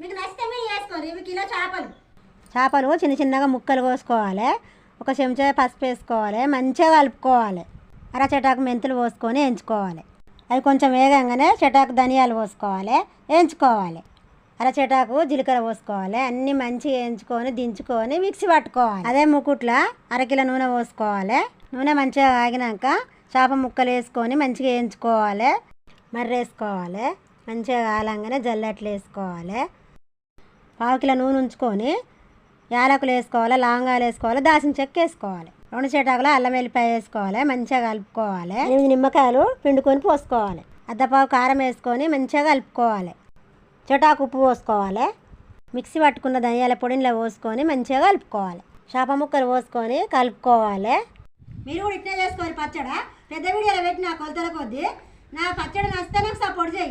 మీకు నచ్చితే మీరు ఇవి కిలో చేపలు. చేపలు చిన్న చిన్నగా ముక్కలు కోసుకోవాలి. ఒక చెంచా పసుపు వేసుకోవాలి. మంచిగా కలుపుకోవాలి. అర చెటాకు మెంతులు పోసుకొని ఎంచుకోవాలి అవి కొంచెం వేగంగానే చెటాకు ధనియాలు పోసుకోవాలి వేయించుకోవాలి. అర చెటాకు జీలకర్ర పోసుకోవాలి అన్నీ మంచిగా వేయించుకొని దించుకొని మిక్సీ పట్టుకోవాలి. అదే ముకుట్ల అరకిలో నూనె పోసుకోవాలి నూనె మంచిగా ఆగినాక చేప ముక్కలు వేసుకొని మంచిగా వేయించుకోవాలి. మర్రేసుకోవాలి. మంచిగా కాలంగానే జల్లెట్లు వేసుకోవాలి. పావు కిలో నూనె ఉంచుకొని యాలకులు వేసుకోవాలి లవంగాలు వేసుకోవాలి దాసిన చెక్క వేసుకోవాలి. రెండు చెటాకులు అల్లం వెల్లిపాయ వేసుకోవాలి మంచిగా కలుపుకోవాలి. ఎనిమిది నిమ్మకాయలు పిండుకొని పోసుకోవాలి. అద్దపావు కారం వేసుకొని మంచిగా కలుపుకోవాలి. చెటాకు ఉప్పు పోసుకోవాలి. మిక్సీ పట్టుకున్న ధనియాల పొడిలో పోసుకొని మంచిగా కలుపుకోవాలి. చేప ముక్కలు పోసుకొని కలుపుకోవాలి. మీరు కూడా ఇట్లా చేసుకోవాలి పచ్చడి. పెద్ద వీడియోలో పెట్టి నా కొలతల కొద్దీ. నా పచ్చడి నచ్చితే నాకు సపోర్ట్ చేయి.